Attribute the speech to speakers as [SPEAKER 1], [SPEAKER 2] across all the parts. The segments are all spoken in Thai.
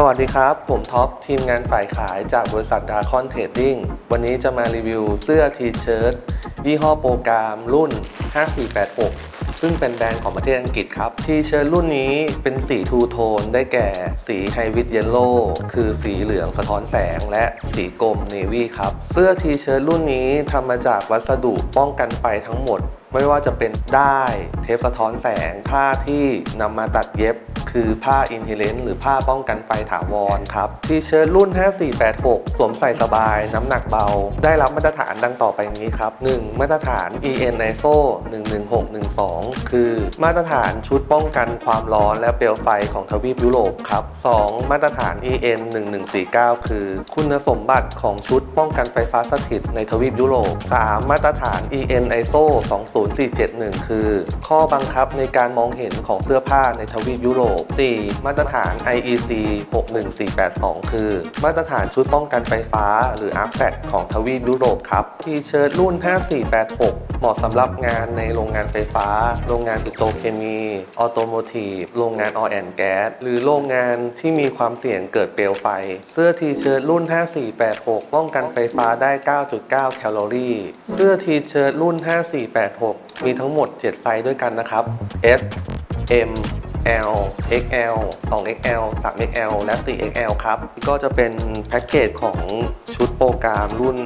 [SPEAKER 1] สวัสดีครับ ผมท็อป ทีมงานฝ่ายขายจากบริษัทดาคอนเทรดดิ้งวันนี้จะมารีวิวเสื้อทีเชิ้ตยี่ห้อโปรแกรมรุ่น 5486 ซึ่งเป็นแบรนด์ของประเทศอังกฤษครับ ทีเชิ้ตรุ่นนี้เป็นสีทูโทนได้แก่ สีไฮวิตเยลโล่คือสีเหลืองสะท้อนแสง และสีกรมเนวี่ครับ เสื้อทีเชิ้ตรุ่นนี้ทำมาจากวัสดุป้องกันไฟทั้งหมด ไม่ว่าจะเป็นได้ายเทปสะท้อนแสงผ้าที่นำมาตัดเย็บ คือผ้าอินเทเลนหรือผ้าป้องกันไฟถาวรครับทีเชิ้ตรุ่น 5486 สวมใส่สบาย น้ำหนักเบา ได้รับมาตรฐานดังต่อไปนี้ครับ 1. มาตรฐาน EN ISO 11612 คือมาตรฐานชุดป้องกันความร้อนและเปลวไฟของทวีปยุโรปครับ 2. มาตรฐาน EN 1149 คือ คุณสมบัติของชุดป้องกันไฟฟ้าสถิตในทวีปยุโรป 3. มาตรฐาน EN ISO 20471 คือ ข้อบังคับในการมองเห็นของเสื้อผ้าในทวีปยุโรป 4. มาตรฐาน IEC 61482 คือ มาตรฐานชุดป้องกันไฟฟ้า หรือ a r c f a c ของทวีปยุโรปครับทีเชิ้ตรุ่น 5486 เหมาะสำหรับงานในโรงงานไฟฟ้า โรงงานปิโตรเคมีออโตโมทีฟโรงงานออแอนแก๊สหรือโรงงานที่มีความเสี่ยงเกิดเปลวไฟ เสื้อทีเชิ้ตรุ่น 5486 ป้องกันไฟฟ้าได้ 9.9 แคลอรี่ เสื้อทีเชิ้ตรุ่น 5486 มีทั้งหมด 7 ไซส์ด้วยกันนะครับ S M L XL 2XL 3XL และ 4XL ครับ ก็จะเป็นแพ็กเกจของชุดโปรแกรมรุ่น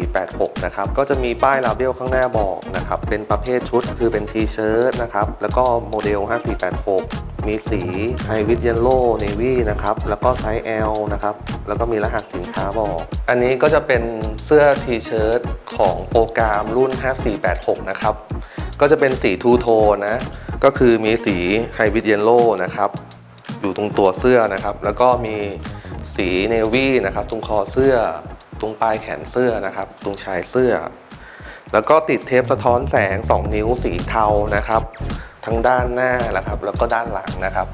[SPEAKER 1] 5486 นะครับ ก็จะมีป้ายลาเบลข้างหน้าบอกนะครับ เป็นประเภทชุดคือเป็นทีเชิ้ตนะครับ แล้วก็โมเดล 5486มีสีไฮวิ t เยลโล่เนวี่นะครับ แล้วก็ไซส์ L นะครับ แล้วก็มีรหัสสินค้าบอก อันนี้ก็จะเป็นเสื้อทีเชิ้ตของโปรแกรมรุ่น 5486 นะครับ ก็จะเป็นสีทูโทนนะ ก็คือมีสีไฮวิ t เยลโล่นะครับ อยู่ตรงตัวเสื้อนะครับ แล้วก็มีสีเนวี่นะครับ ตรงคอเสื้อ ตรงปลายแขนเสื้อนะครับ ตรงชายเสื้อ แล้วก็ติดเทปสะท้อนแสง 2 นิ้วสีเทานะครับ ทั้งด้านหน้านะครับ แล้วก็ด้านหลังนะครับ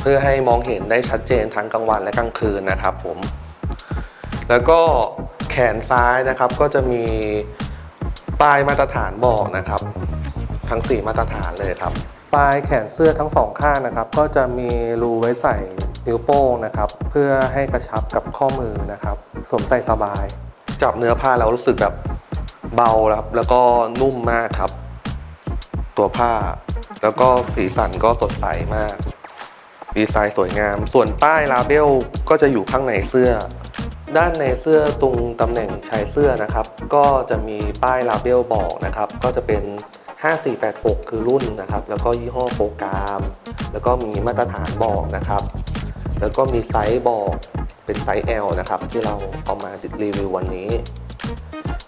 [SPEAKER 1] เพื่อให้มองเห็นได้ชัดเจนทั้งกลางวันและกลางคืนนะครับ ผม แล้วก็แขนซ้ายนะครับก็จะมี ป้ายมาตรฐานบอกนะครับ ทั้ง 4 มาตรฐานเลยครับ ปลายแขนเสื้อทั้งสองข้างนะครับ ก็จะมีรูไว้ใส่นิ้วโป้งนะครับ เพื่อให้กระชับกับข้อมือนะครับสวมใส่สบาย จับเนื้อผ้าแล้วรู้สึกแบบเบาครับ แล้วก็นุ่มมากครับ ตัวผ้า แล้วก็สีสันก็สดใสมาก ดีไซน์สวยงาม ส่วนป้ายลาเบลก็จะอยู่ข้างในเสื้อ ด้านในเสื้อตรงตำแหน่งชายเสื้อนะครับ ก็จะมีป้ายลาเบลบอกนะครับ ก็จะเป็น 5486 คือรุ่นนะครับ แล้วก็ยี่ห้อโปรแกรมแล้วก็มีมาตรฐานบอกนะครับ แล้วก็มีไซส์บอกเป็นไซส์ L นะครับ ที่เราเอามารีวิววันนี้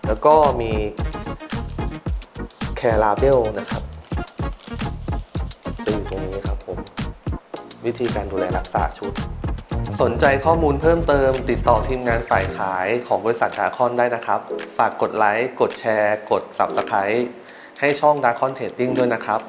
[SPEAKER 1] แล้วก็มีแคลาเบลนะครับจะอยู่ตรงนี้ครับผม วิธีการดูแลรักษาชุด สนใจข้อมูลเพิ่มเติม ติดต่อทีมงานฝ่ายขายของบริษัทดาคอนได้นะครับ ฝากกดไลค์ กดแชร์ กด Subscribe ให้ช่องดาคอนเทรดดิ้งด้วยนะครับ